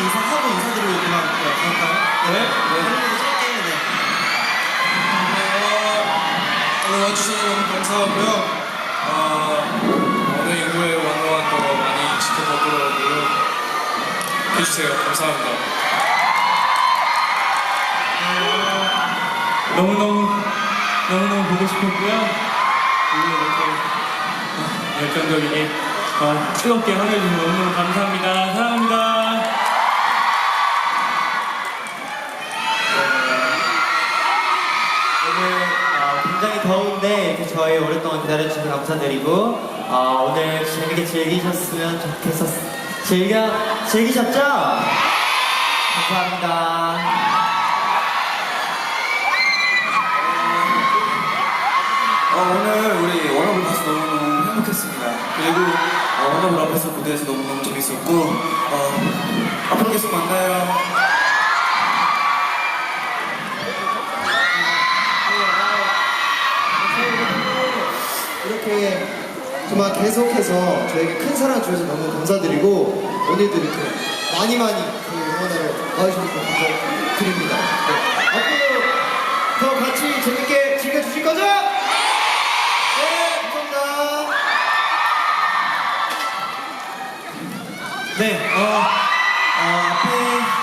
인사하고 인사드리고 그만 네, 갈까요? 네. 네. 하루도 짧게 네. 어, 오늘 와주셔서 너무 감사하고요. 어, 오늘 인구의 원어원도 많이 지켜보도록 해주세요. 감사합니다. 너무너무 너무너무 보고 싶었고요. 그리고 이렇게 열정적이게 어, 뜨겁게 환영해주셔서 너무너무 감사합니다. 사랑합니다. 저희 오랫동안 기다려주셔서 감사드리고 어, 오늘 재밌게 즐기셨으면 좋겠었 즐겨 즐기셨죠? 감사합니다. 어, 오늘 우리 워너블 봐서 너무너무 행복했습니다. 그리고 어, 워너블 앞에서 무대에서 너무너무 재밌었고 어, 앞으로 계속 만나요. 이렇게 정말 계속해서 저에게 큰 사랑 주셔서 너무 감사드리고 오늘도 이렇게 많이 많이 그 응원을 와주셔서 감사드립니다. 네. 앞으로 더 같이 재밌게 즐겨주실 거죠? 네, 감사합니다. 네, 어, 어, 앞에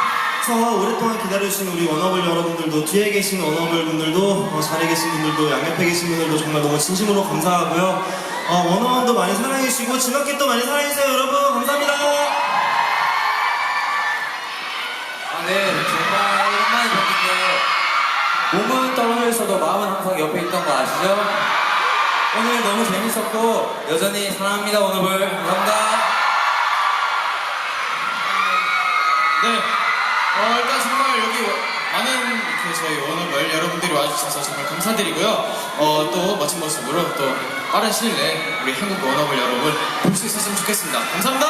서 오랫동안 기다려주신 우리 워너블 여러분들도 뒤에 계신 워너블 분들도 어, 자리에 계신 분들도 양옆에 계신 분들도 정말 너무 진심으로 감사하고요. 어, 워너원도 많이 사랑해주시고 진학기도 많이 사랑해주세요 여러분 감사합니다. 아, 네, 정말 오랜만에 뵙는데 몸은 떨어져 있어도 마음은 항상 옆에 있던 거 아시죠? 오늘 너무 재밌었고 여전히 사랑합니다 오늘을 감사합니다. 네. 어, 일단 정말 여기 많은 이렇게 저희 워너별 여러분들이 와주셔서 정말 감사드리고요. 어, 또 멋진 모습으로 또 빠른 시일 내에 우리 한국 워너별 여러분 볼 수 있었으면 좋겠습니다. 감사합니다.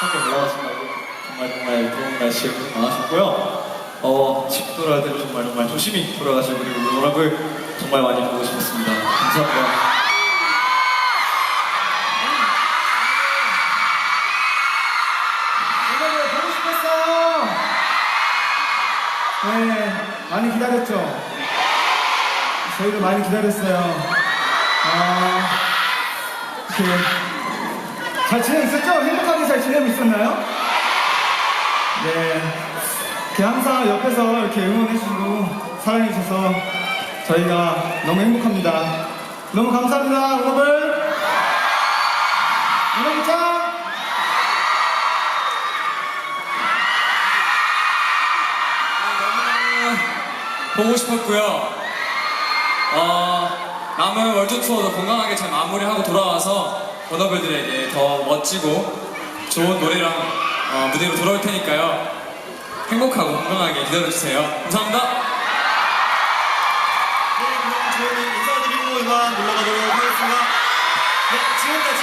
함께 올라가신다고 정말 정말 더운 날씨에 고생 많으셨고요. 어, 집 때도 정말 정말 조심히 돌아가시고 그리고 워너블 정말 많이 보고 싶었습니다. 감사합니다. 네, 많이 기다렸죠. 저희도 많이 기다렸어요. 아, 이렇게 잘 지내고 있었죠? 행복하게 잘 지내고 있었나요? 네, 이렇게 항상 옆에서 이렇게 응원해주시고 사랑해주셔서 저희가 너무 행복합니다. 너무 감사합니다, 여러분. 여러분 짱! 보고 싶었고요. 어, 남은 월드 투어도 건강하게 잘 마무리하고 돌아와서 워너블들에게 더 멋지고 좋은 노래랑 어, 무대로 돌아올 테니까요. 행복하고 건강하게 기다려주세요. 감사합니다. 네, 그럼 저희는 인사드리고 이만 물러가도록 하겠습니다. 네, 지금까지